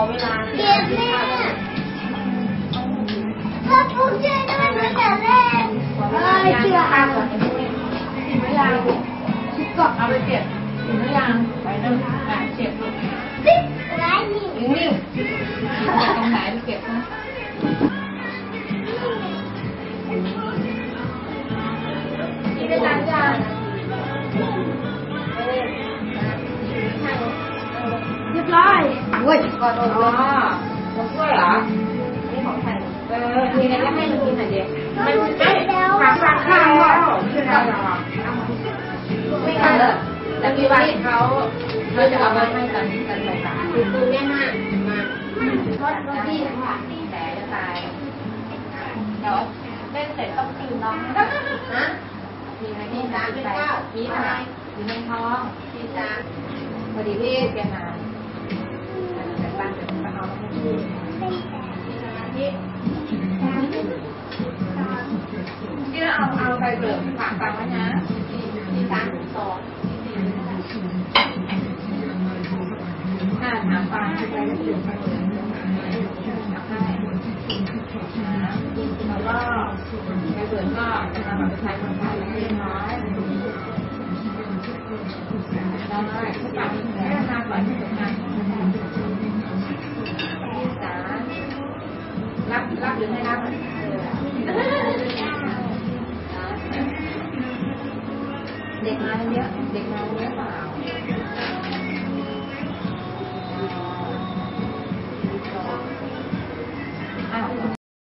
อเวลาเก็บแม่ถ้าปุ๊บช่วยด้วยมันจะเล่นขอเวเอ้ลายเชื่อข้าอะวก่อนกินไม่ยังคิดก่อนเอาไปเก็บกินไม่ยังไปนั่งอะเก็บลูกติ๊กไรนี่นิ่งตรงไหนไปเก็บนะกินได้จานจาน อยโอ้ยก่อนโอ้อ๋อของกล้วยเหรอนี่ของใครเออทีนี้ก็ให้มันกินหน่อยเดียวมันไม่ฝากฝากข้าวแล้วคือเราไม่กันเลยแต่พี่ว่าเขาเขาจะเอามาให้กันกันใส่ฝาคือตูแน่มากมาทอดก็พี่ค่ะแต่จะตายเดี๋ยวเล่นเสร็จต้องคืนน้องนะมีไหมพี่จ้าไปมีอะไรมีเงินทองพี่จ้าพอดีพี่แกมา ที่เราเอาเอาไปเบิกฝากตังไว้นะที่สามสองถ้าถามฟังไปแล้วเดี๋ยวไปเบิกเอาให้แล้วก็ไปเบิกก็จะมาแบบใช้คนไทยเรียบร้อย เด็กมาเยอะเด็กมาเยอะเปล่า